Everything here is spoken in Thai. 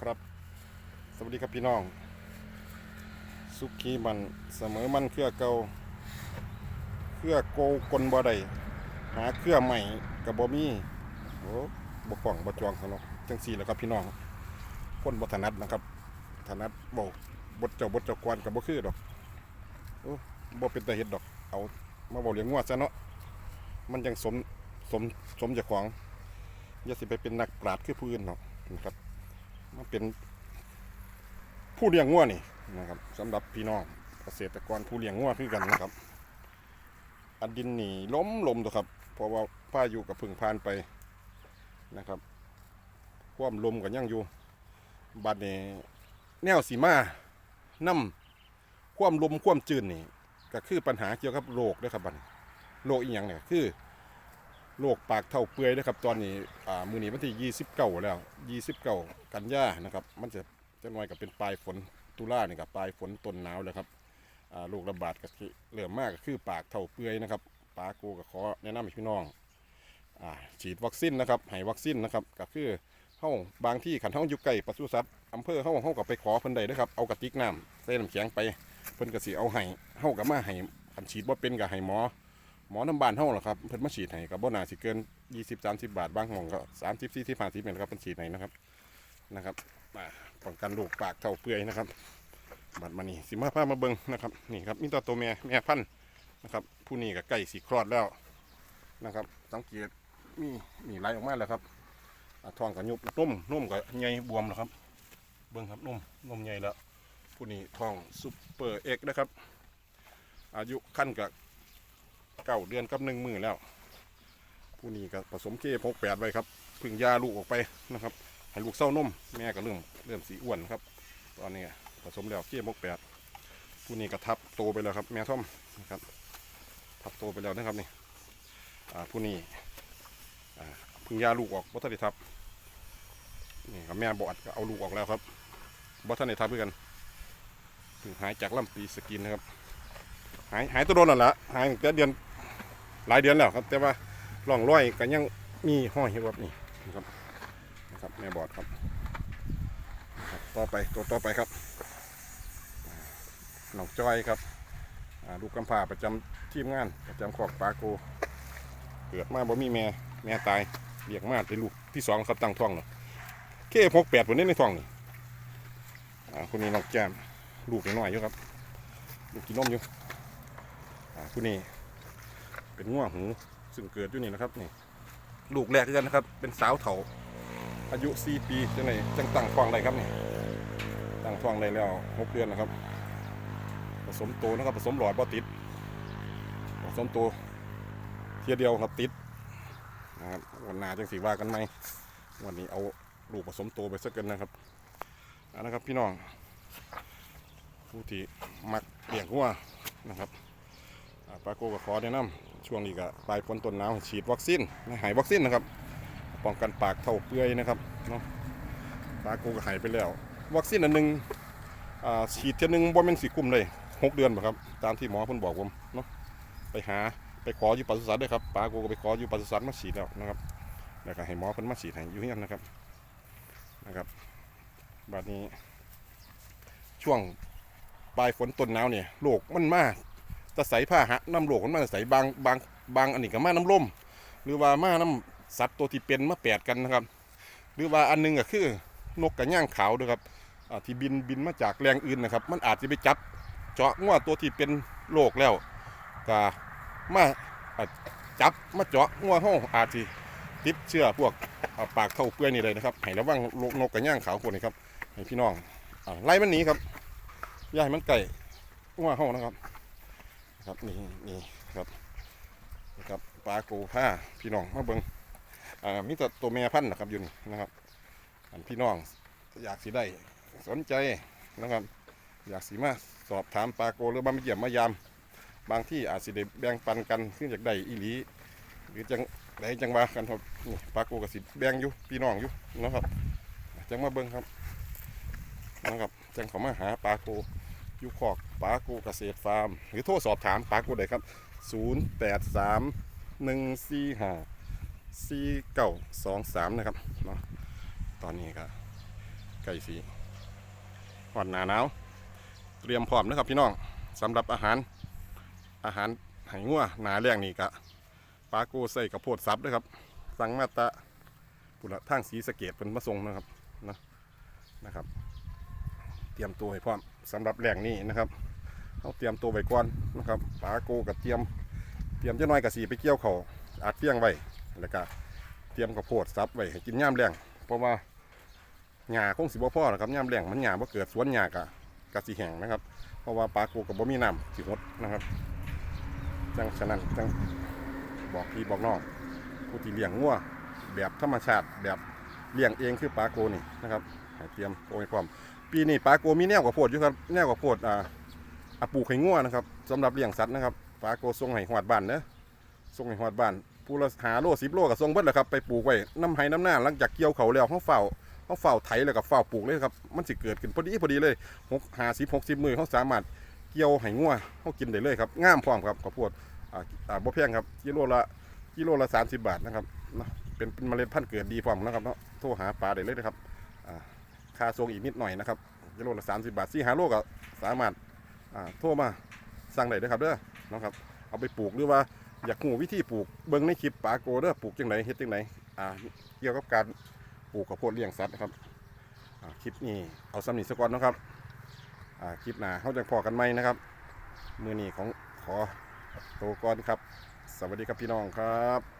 ครับ สวัสดีครับพี่น้อง สุขีมันเสมอมันเครือเก่าเครือโกกลบ่ได้หาเครือใหม่กับบ่มีโอ้บ่ป้องบ่จองเขาเนาะจังซี่แหละครับพี่น้อง คนบ่ถนัดนะครับ ถนัดบ่บทเจ้าบทเจ้ากวนกับบ่คือดอกโอ้บ่เป็นตาเฮ็ดดอก เอามาบ่เลี้ยงงัวซะเนาะมันยังสมสมสมจ้าของอย่าสิไปเป็นนักปราชญ์คือผู้อื่นเนาะนะครับ มันเป็นผู้เลี้ยงงัวนี่นะครับสำหรับพี่น้องเกษตรกรผู้เลี้ยงงัวคือกันนะครับ อันดินนี่ล้มลมตัวครับเพราะว่าพายุกับพึ่งพานไปนะครับความลมก็ยังอยู่บัดนี้แนวสีมาน้ำความลมความจืดนี่ก็คือปัญหาเกี่ยวกับโรคด้วยครับบัดนี้โรคอีหยังเนี่ยคือ โรคปากเท่าเปื่อยนะครับตอนนี้อ่ามือนี้วันที่29แล้ว 29 กันยานะครับ มันจะจะน้อยกับเป็นปลายฝนตุลาเนี่ยกับปลายฝนต้นหนาวแล้วครับอ่าโรคระบาดก็คือเริ่มมากก็คือปากเท่าเปื่อยนะครับปลาโกก็ขอแนะนำให้พี่น้องอ่าฉีดวัคซีนนะครับให้วัคซีนนะครับก็คือเฮาบางที่ขันเฮาอยู่ใกล้ปศุสัตว์อำเภอเฮาเฮาก็ไปขอเพิ่นได้เด้อครับเอากระติกน้ำใส่น้ำแข็งไปเพิ่นก็สิเอาให้เฮาก็มาให้คันฉีดบ่าเป็นก็ให้หมอ หมอน้ำบานเฮาล่ะครับเพิ่นมาฉีดให้ก็บ่นาสิเกิน20 30บาทบางห้องก็30 40 50เนี่ยนะครับเพิ่นฉีดให้นะครับนะครับอ่าป้องกันโรคปากเท่าเปื่อยนะครับ บัดมานี่สิมาพามาเบิ่งนะครับนี่ครับมีตัวตัวแม่แม่พันธุ์นะครับ ผู้นี้ก็ใกล้สิคลอดแล้วนะครับ สังเกตมีมีไหลออกมาแล้วครับท้องก็ยุบนุ่มนุ่มก็ใหญ่บวมแล้วครับ เบิ่งครับนุ่มนุ่มใหญ่แล้วผู้นี้ท้องซุปเปอร์เอ็กนะครับ อายุขั้นกับ เก้าเดือนกับหนึ่งมือแล้ว ผู้นี้ก็ผสมเคพกแปดไว้ครับพึ่งยาลูกออกไปนะครับให้ลูกเศร้านมแม่ก็เริ่มเริ่มสีอ้วนครับ ตอนนี้ผสมแล้วเคพกแปดผู้นี้ก็ทับโตไปแล้วครับ แม่ท่อมนะครับ ทับโตไปแล้วนะครับนี่ผู้นี้พึ่งยาลูกออกบัทันได้ทับนี่ครับแม่บอดก็เอาลูกออกแล้วครับบัทันได้ทับเพื่อกันเพึ่งหายจากลำปีสกินนะครับ หายหายตัวโดนแล้วล่ะหายตั้งแต่เดือนหลายเดือนแล้วครับ แต่ว่าร่องรอยก็ยังมีห้อยอยู่ครับนี่นะครับนะครับแม่บอดครับ ต่อไปตัวต่อไปครับน้องจอยครับลูกกำพร้าประจำทีมงานประจำขอกปลาโกเกิดมาบ่มีแม่แม่ตายเลี้ยงมาเป็นลูกที่สองครับตั้งท้องเนาะเคพกแปดผลนี้ในท้องนี่คนนี้น้องแจมลูกน้อยอยู่ครับ ลูกกินนมอยู่อ่า ผู้นี้เป็นง่วงหูซึ่งเกิดอยู่นี่นะครับนี่ลูกแรกกันนะครับ เป็นสาวเถาอายุ 4 ปีจังไหนจังตั้งท้องได้ครับนี่ตั้งท้องได้แล้วหกเดือนนะครับ ผสมโตนะครับผสมหลอดบ่ติด ผสมโตเทียเดียวครับติดนะครับวันน้าจังสีว่ากันไหมวันนี้เอาลูกผสมโตไปสักกันนะครับนะครับพี่น้องผู้ที่มักเลี้ยงวัวนะครับ ปลาโกก็ขอแนะนำช่วงนี้ก็ปลายฝนต้นหนาวฉีดวัคซีนให้หายวัคซีนนะครับป้องกันปากเท่าเปื่อยนะครับเนาะปลาโกก็หายไปแล้ว วัคซีนอันหนึ่งฉีดเท่านึงบ่แม่นสีกุ้มเลยหกเดือนบ่ครับตามที่หมอเพิ่นบอกผมเนาะไปหาไปขออยู่ปศุสัตว์ด้วยครับปลาโกก็ไปขออยู่ปศุสัตว์มาฉีดแล้วนะครับแล้วก็ให้หมอเพิ่นมาฉีดให้อยู่ที่นั่นนะครับนะครับบัดนี้ช่วงปลายฝนต้นหนาวเนี่ยโรคมันมา ตะใสผ้าหะน้ำโลกมันมาใสบางบางบางอันนี้ก็มาน้ำลมหรือว่ามาน้ำสัตว์ตัวที่เป็นมาแปดกันนะครับ หรือว่าอันหนึงก็คือนกกระย่างขาวด้วยครับที่บินบินมาจากแรงอื่นนะครับ มันอาจจะไปจับเจาะงัวตัวที่เป็นโรคแล้วก็มาจับมาเจาะงัวห้องอาจจะติดเชื้อพวกปากเท่าเปื่อยนี่เลยนะครับให้ระวังโรคนกกระย่างขาวพวกนี้ครับให้พี่น้องไล่มันหนีครับอย่าให้มันไก่งัวห้องนะครับ ครับนี่นี่ครับนะครับปลาโกผ้าพี่น้องมาเบิงอ่ามีแต่ตัวแม่พันธุ์นะครับอยู่นี่นะครับ อันพี่น้องอยากสิได้สนใจนะครับ อยากสิมาสอบถามปลาโกหรือบามาเยี่ยมมายาม บางที่อาจสิได้แบ่งปันกันขึ้นจากใดอีหลีหรือจังใดจังว่ากันครับนี่ปลาโกกับสิแบ่งอยู่พี่น้องอยู่นะครับจังมาเบิงครับนะครับจังเขามาหาปลาโก อยู่ขอกปากูเกษตรฟาร์ม หรือโทรสอบถามปากูได้ครับ 0 8 3 1 4 5 4 9 2 3 นะครับเนาะตอนนี้ก็ไก่สีหอดหนาหนาวเตรียมพร้อมนะครับพี่น้องสำหรับอาหารอาหารไห้งัวหนาแรงนี่กะปลาโกใส่กับโพดซับด้วยครับ สั่งมาตะปุระทางสีสะเกตเป็นมาส่งนะครับนะนะครับ เตรียมตัวให้พร้อมสำหรับแรงนี้นะครับเขาเตรียมตัวไว้ก่อนนะครับปลาโกกับเตรียม เตรียมเจะน้อยกับสีไปเกี่ยวเขาอัดเฟี้ยงไว้แล้วก็เตรียมกับโพดซับไว้ให้กินย่ามแรงเพราะว่าหญ้าคงสิบ่พอหรอกครับย่ามแรงมันหญ้าบ่เกิดสวนหญ้ากะกะสิแห้งนะครับ เพราะว่าปลาโกกับบ่มีน้ำสิหดนะครับจังฉะนั้นจังบอกพี่บอกน้องผู้ที่เลี้ยงงัวแบบธรรมชาติแบบเลี้ยงเองคือปลาโกนี่นะครับเตรียมโกให้พร้อม ปีนี้ปลาโกมีแนวกับโพดอยู่ครับแนวกับโพดอ่าอาปลูกให้งัวนะครับสำหรับเลี้ยงสัตว์นะครับปลาโกส่งให้หอดบ้านเด้อส่งให้หอดบ้านผู้ละหาโลสิบโลกับส่งเบิดแหละครับไปปลูกไว้น้ำไห้น้ำหน้าหลังจากเกี่ยวเขาแล้วเขาเฝ้าเขาเฝ้าไถแล้วกับเฝ้าปลูกเลยครับมันสิเกิดขึ้นพอดีพอดีเลยหกหาสิบหกสิบมือเขาสามารถเกี่ยวให้งัวเขากินได้เลยครับง่ามพร้อมครับข้าวโพดอ่าอ่าบ่แพงครับกิโลละกิโลละสามสิบบาทนะครับนะเป็นเป็นเมล็ดพันธุ์เกิดดีพร้อมนะครับเนาะโทรหาปลาได้เลยนะครับ อ่าค่าส่งอีกนิดหน่อยนะครับกิโลละสามสิบบาทสี่หาโลก็สามารถอ่าโทรมาสั่งได้เด้อครับเด้อนะครับ เอาไปปลูกหรือว่าอยากหูวิธีปลูกเบิ่งในคลิปปาโกเด้อปลูกจังไหนเฮ็ดจังไหนอ่าเกี่ยวกับการปลูกข้าวโพดเลี้ยงสัตว์นะครับคลิปนี้เอาสำนีสก่อนนะครับคลิปหน้าเขาจะพอกันไหมนะครับ มือนี้ของขอโตวก่อนครับ สวัสดีครับพี่น้องครับ